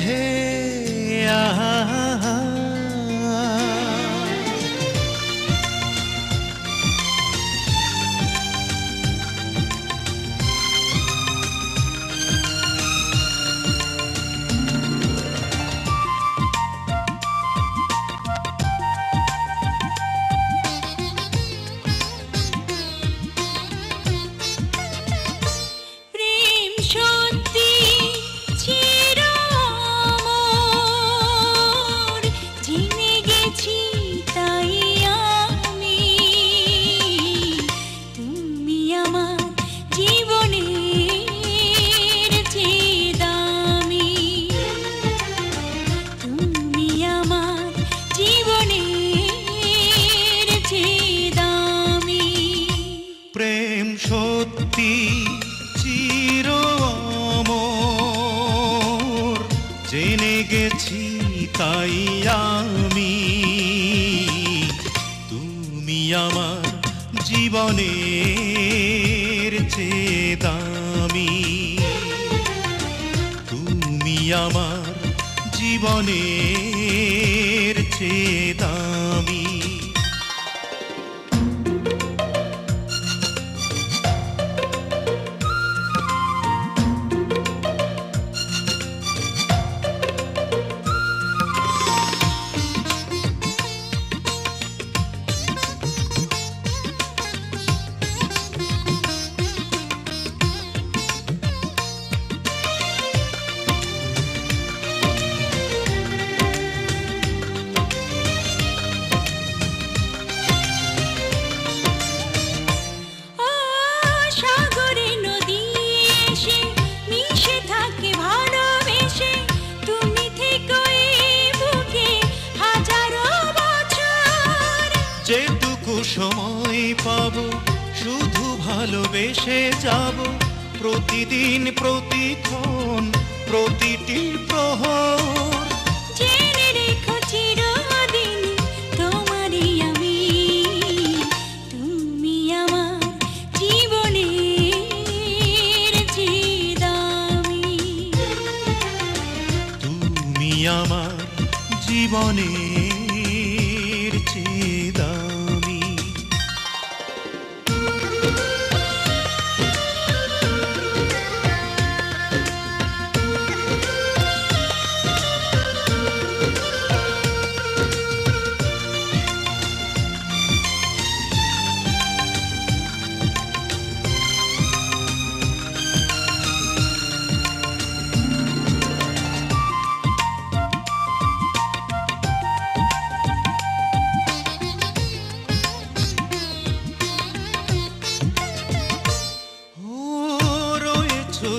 hey. সত্যি চির। জেনে গেছি তাই আমি। তুমি আমার জীবনের দামি। তুমি আমার জীবনের দামি। সময় পাব শুধু ভালোবেসে যাব। প্রতিদিন প্রতিক্ষণ প্রতিটি প্রহর। জেনে রেখো চিরদিন তোমারই আমি। তুমি আমার জীবনের চেয়ে তুমি আমার জীবনের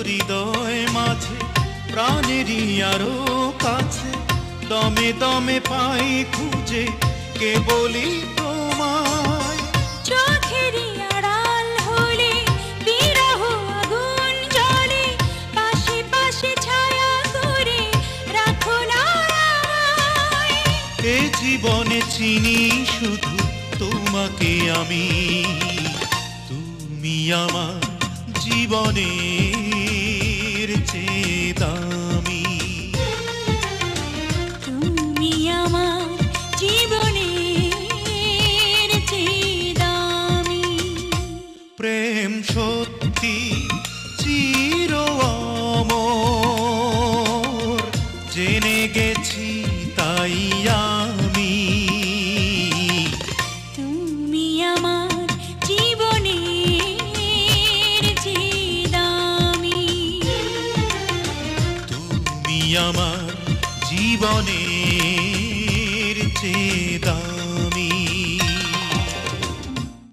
হৃদয় মাঝে প্রাণেরই আরও কাছে। দমে দমে পাই খুঁজে কে বলি তোমায়? চোখেরই আড়াল হলে বিরহ আগুন জ্বলে। পাশে পাশে ছায়া করে রাখো না। এ জীবনে চিনি শুধু তোমাকে আমি। তুমি আমার জীবনের আমার জীবনের চেয়ে দামি।